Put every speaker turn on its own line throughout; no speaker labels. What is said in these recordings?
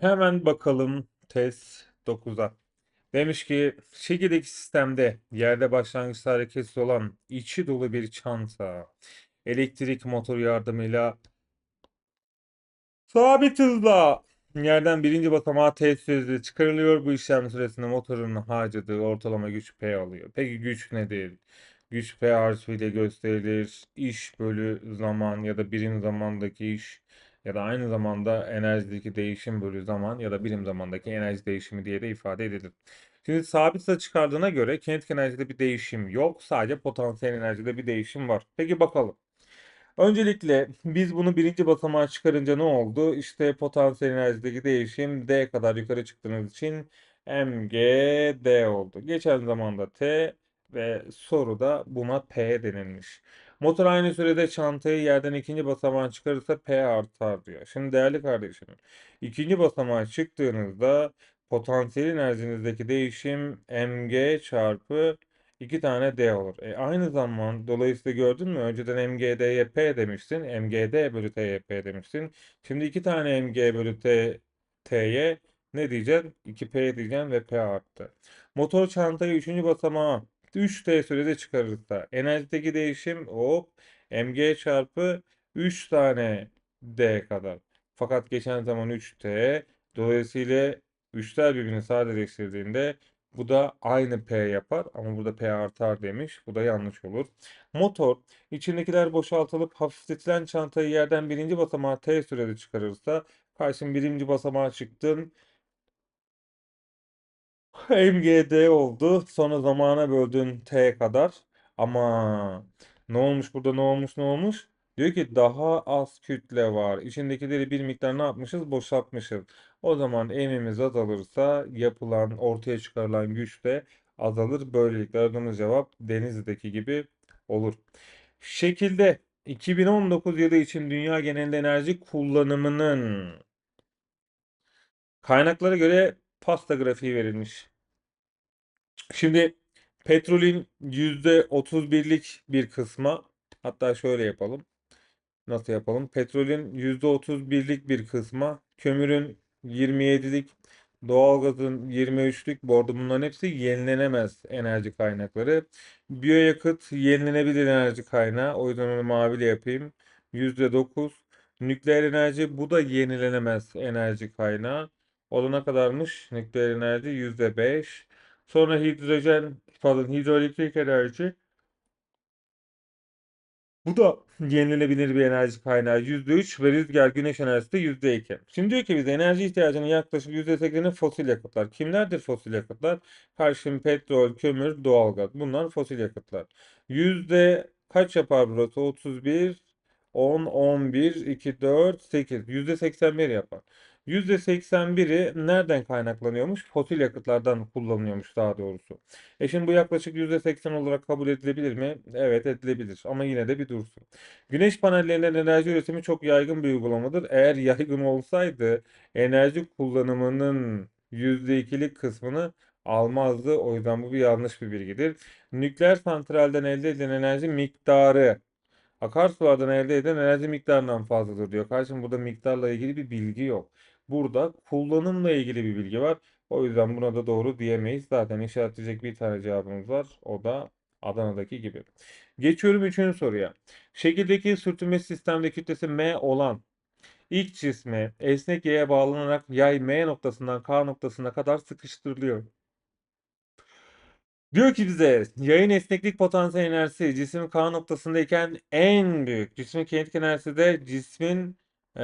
Hemen bakalım test 9'a. Demiş ki şekildeki sistemde yerde başlangıçta hareketsiz olan içi dolu bir çanta elektrik motoru yardımıyla sabit hızla yerden birinci basamağa test hızlı çıkarılıyor. Bu işlem sırasında motorun harcadığı ortalama güç P alıyor. Peki güç nedir? Güç P harfiyle gösterilir. İş bölü zaman ya da birim zamandaki iş ya da aynı zamanda enerjideki değişim bölü zaman ya da birim zamandaki enerji değişimi diye de ifade edilir. Şimdi sabit hıza çıkardığına göre kinetik enerjide bir değişim yok. Sadece potansiyel enerjide bir değişim var. Peki bakalım. Öncelikle biz bunu birinci basamağa çıkarınca ne oldu? İşte potansiyel enerjideki değişim D kadar yukarı çıktığınız için MGD oldu. Geçen zamanda T ve soruda buna P denilmiş. Motor aynı sürede çantayı yerden ikinci basamağa çıkarırsa P artar diyor. Şimdi değerli kardeşim, ikinci basamağa çıktığınızda potansiyel enerjinizdeki değişim mg çarpı 2 tane d olur. E, aynı zaman dolayısıyla gördün mü? Önceden mgd'ye p demiştin. mgd bölü t'ye p demiştin. Şimdi 2 tane mg bölü t t'ye ne diyeceksin? 2p diyeceksin ve p arttı. Motor çantayı 3. basamağa 3t sürede çıkarırsa enerjideki değişim hop mg çarpı 3 tane d kadar. Fakat geçen zaman 3t dolayısıyla 3'ler birbirini sadeleştirdiğinde bu da aynı P yapar ama burada P artar demiş. Bu da yanlış olur. Motor içindekiler boşaltılıp hafifletilen çantayı yerden birinci basamağa T sürede çıkarırsa karşın birinci basamağa çıktın. MGD oldu. Sonra zamana böldün T kadar. Ama ne olmuş burada ne olmuş ne olmuş? Diyor ki daha az kütle var. İçindekileri bir miktar ne yapmışız? Boşaltmışız. O zaman emimiz azalırsa yapılan ortaya çıkarılan güç de azalır. Böylelikle aradığımız cevap Denizli'deki gibi olur. Şekilde 2019 yılı için dünya genelinde enerji kullanımının kaynaklara göre pasta grafiği verilmiş. Şimdi petrolün %31'lik bir kısmı hatta şöyle yapalım. Nasıl yapalım? Petrolün %31'lik bir kısmı, kömürün 27'lik, doğalgazın 23'lük, bu arada bunların hepsi yenilenemez enerji kaynakları. Biyoyakıt yenilenebilir enerji kaynağı. O yüzden onu maviyle yapayım. %9. Nükleer enerji bu da yenilenemez enerji kaynağı. O da ne kadarmış? Nükleer enerji %5. Sonra hidrojen, pardon hidroelektrik enerji. Bu da yenilenebilir bir enerji kaynağı %3 ve rüzgar güneş enerjisi de %2. Şimdi diyor ki biz enerji ihtiyacının yaklaşık %80'i fosil yakıtlar. Kimlerdir fosil yakıtlar? Karşım petrol, kömür, doğalgaz. Bunlar fosil yakıtlar. Yüzde kaç yapar burası? 31, 10, 11, 2, 4, 8. Yüzde 81 yapar. %81'i nereden kaynaklanıyormuş? Fosil yakıtlardan kullanılıyormuş daha doğrusu. E şimdi bu yaklaşık %80 olarak kabul edilebilir mi? Evet edilebilir ama yine de bir dursun. Güneş panellerinden enerji üretimi çok yaygın bir uygulamadır. Eğer yaygın olsaydı enerji kullanımının %2'lik kısmını almazdı. O yüzden bu bir yanlış bir bilgidir. Nükleer santralden elde edilen enerji miktarı akarsulardan elde edilen enerji miktarından fazladır diyor. Kardeşim burada miktarla ilgili bir bilgi yok. Burada kullanımla ilgili bir bilgi var. O yüzden buna da doğru diyemeyiz. Zaten işaretleyecek bir tane cevabımız var. O da Adana'daki gibi. Geçiyorum üçüncü soruya. Şekildeki sürtünme sistemde kütlesi M olan ilk cisme esnek yaya bağlanarak yay M noktasından K noktasına kadar sıkıştırılıyor. Diyor ki bize yayın esneklik potansiyel enerjisi cismin K noktasındayken en büyük. Cismin kinetik enerjisi de cismin e,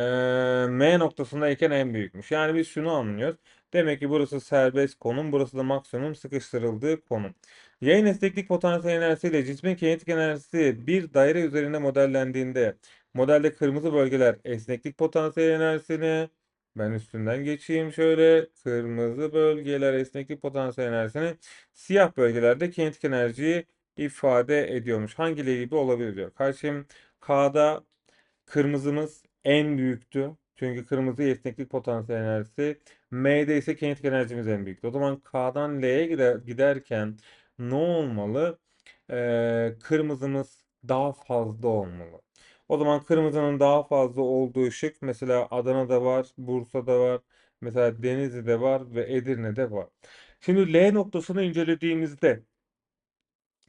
M noktasındayken en büyükmüş. Yani biz şunu anlıyoruz. Demek ki burası serbest konum, burası da maksimum sıkıştırıldığı konum. Yayın esneklik potansiyel enerjisi ile cismin kinetik enerjisi bir daire üzerinde modellendiğinde modelde kırmızı bölgeler esneklik potansiyel enerjisini ben üstünden geçeyim şöyle. Kırmızı bölgeler esneklik potansiyel enerjisini, siyah bölgelerde kinetik enerjiyi ifade ediyormuş. Hangileri gibi olabilir diyor. Karşım K'da kırmızımız en büyüktü. Çünkü kırmızı esneklik potansiyel enerjisi. M'de ise kinetik enerjimiz en büyüktü. O zaman K'dan L'ye gider, giderken ne olmalı? Ee, kırmızımız daha fazla olmalı. O zaman kırmızının daha fazla olduğu şık mesela Adana'da var, Bursa'da var, mesela Denizli'de var ve Edirne'de var. Şimdi L noktasını incelediğimizde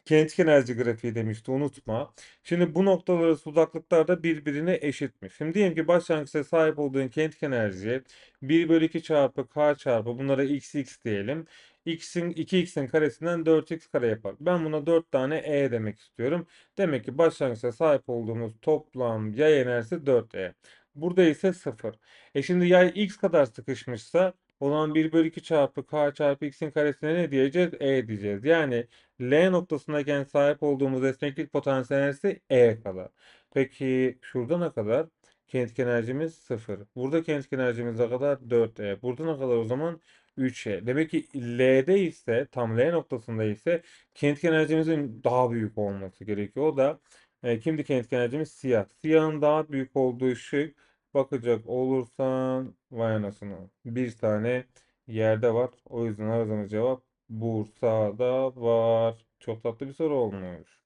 Kinetik enerji grafiği demişti unutma. Şimdi bu noktalar arası uzaklıklar da birbirine eşitmiş. Şimdi diyelim ki başlangıçta sahip olduğun kinetik enerji 1 bölü 2 çarpı k çarpı bunlara x x diyelim. x'in 2x'in karesinden 4x kare yapar. Ben buna 4 tane e demek istiyorum. Demek ki başlangıçta sahip olduğumuz toplam yay enerjisi 4e. Burada ise 0. E şimdi yay x kadar sıkışmışsa o zaman 1 bölü 2 çarpı k çarpı x'in karesine ne diyeceğiz? E diyeceğiz. Yani L noktasındayken sahip olduğumuz esneklik potansiyel enerjisi E kadar. Peki şurada ne kadar? Kinetik enerjimiz 0. Burada kinetik enerjimiz ne kadar? 4E. Burada ne kadar o zaman? 3E. Demek ki L'de ise tam L noktasında ise kinetik enerjimizin daha büyük olması gerekiyor. O da e, kimdi kinetik enerjimiz? Siyah. Siyahın daha büyük olduğu şık bakacak olursan vay anasını. Bir tane yerde var. O yüzden aradığımız cevap Bursa'da var. Çok tatlı bir soru olmuş.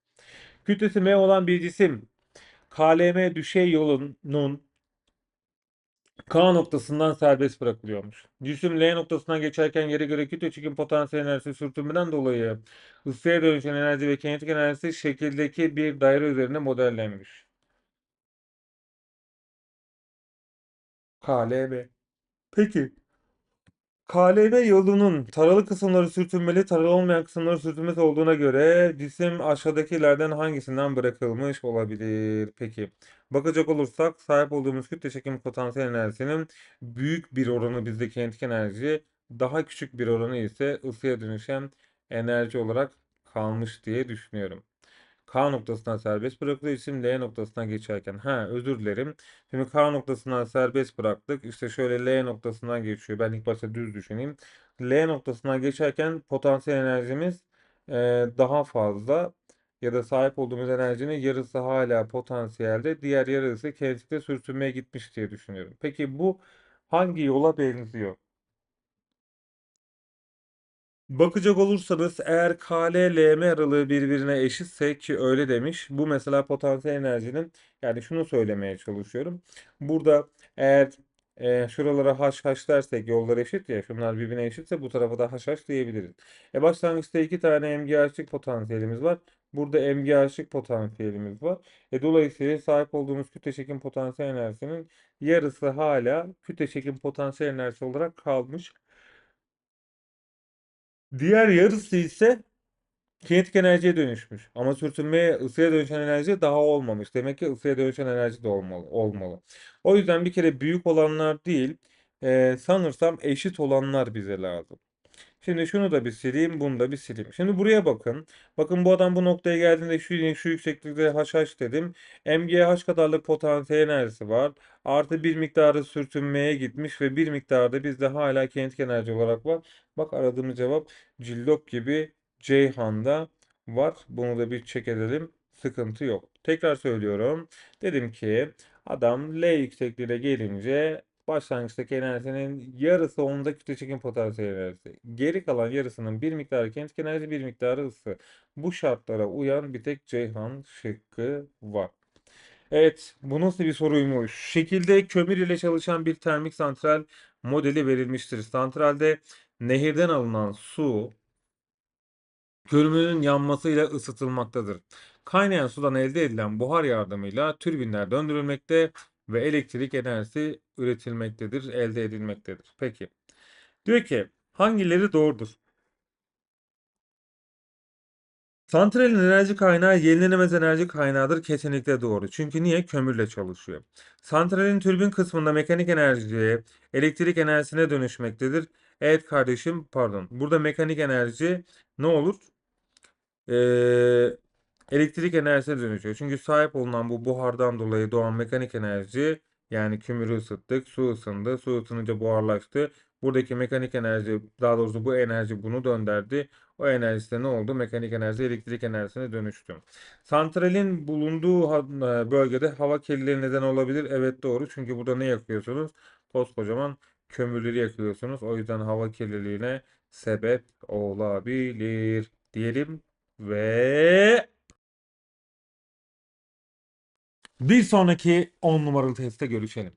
Kütlesi M olan bir cisim KLM düşey yolunun K noktasından serbest bırakılıyormuş. Cisim L noktasından geçerken yere göre kütle çekim potansiyel enerjisi sürtünmeden dolayı ısıya dönüşen enerji ve kinetik enerjisi şekildeki bir daire üzerinde modellenmiş. KLM. Peki. KLM yolunun taralı kısımları sürtünmeli, taralı olmayan kısımları sürtünmesi olduğuna göre cisim aşağıdakilerden hangisinden bırakılmış olabilir? Peki. Bakacak olursak sahip olduğumuz kütle çekim potansiyel enerjisinin büyük bir oranı bizde kinetik enerji, daha küçük bir oranı ise ısıya dönüşen enerji olarak kalmış diye düşünüyorum. K noktasından serbest bırakıldığı için L noktasına geçerken. Ha özür dilerim. Şimdi K noktasından serbest bıraktık. İşte şöyle L noktasından geçiyor. Ben ilk başta düz düşüneyim. L noktasından geçerken potansiyel enerjimiz e, daha fazla ya da sahip olduğumuz enerjinin yarısı hala potansiyelde, diğer yarısı kinetikte sürtünmeye gitmiş diye düşünüyorum. Peki bu hangi yola benziyor? Bakacak olursanız eğer KL-LM aralığı birbirine eşitse ki öyle demiş. Bu mesela potansiyel enerjinin yani şunu söylemeye çalışıyorum. Burada eğer e, şuralara haş haş dersek yollar eşit ya şunlar birbirine eşitse bu tarafa da haş haş diyebiliriz. E başlangıçta iki tane MGH'lık potansiyelimiz var. Burada MGH'lık potansiyelimiz var. E dolayısıyla sahip olduğumuz kütle çekim potansiyel enerjisinin yarısı hala kütle çekim potansiyel enerjisi olarak kalmış. Diğer yarısı ise kinetik enerjiye dönüşmüş. Ama sürtünmeye ısıya dönüşen enerji daha olmamış. Demek ki ısıya dönüşen enerji de olmalı. olmalı. O yüzden bir kere büyük olanlar değil, e, sanırsam eşit olanlar bize lazım. Şimdi şunu da bir sileyim, bunu da bir sileyim. Şimdi buraya bakın. Bakın bu adam bu noktaya geldiğinde şu, şu yükseklikte HH dedim. MGH kadarlık potansiyel enerjisi var. Artı bir miktarı sürtünmeye gitmiş ve bir miktarda bizde hala kinetik enerji olarak var. Bak aradığımız cevap cillop gibi Ceyhan'da var. Bunu da bir check edelim. Sıkıntı yok. Tekrar söylüyorum. Dedim ki adam L yüksekliğine gelince başlangıçtaki enerjinin yarısı onda kütle çekim potansiyel enerjisi. Geri kalan yarısının bir miktarı kinetik enerji, bir miktarı ısı. Bu şartlara uyan bir tek Ceyhan şıkkı var. Evet, bu nasıl bir soruymuş? Şekilde kömür ile çalışan bir termik santral modeli verilmiştir. Santralde nehirden alınan su kömürün yanmasıyla ısıtılmaktadır. Kaynayan sudan elde edilen buhar yardımıyla türbinler döndürülmekte ve elektrik enerjisi üretilmektedir, elde edilmektedir. Peki. Diyor ki hangileri doğrudur? Santralin enerji kaynağı yenilenemez enerji kaynağıdır. Kesinlikle doğru. Çünkü niye? Kömürle çalışıyor. Santralin türbin kısmında mekanik enerjiye, elektrik enerjisine dönüşmektedir. Evet kardeşim, pardon. Burada mekanik enerji ne olur? Ee, elektrik enerjisine dönüşüyor. Çünkü sahip olunan bu buhardan dolayı doğan mekanik enerji yani kömürü ısıttık, su ısındı, su ısınınca buharlaştı. Buradaki mekanik enerji, daha doğrusu bu enerji bunu döndürdü. O enerji de ne oldu? Mekanik enerji elektrik enerjisine dönüştü. Santralin bulunduğu bölgede hava kirliliği neden olabilir. Evet doğru. Çünkü burada ne yakıyorsunuz? Koskocaman kömürleri yakıyorsunuz. O yüzden hava kirliliğine sebep olabilir diyelim ve Bir sonraki 10 numaralı testte görüşelim.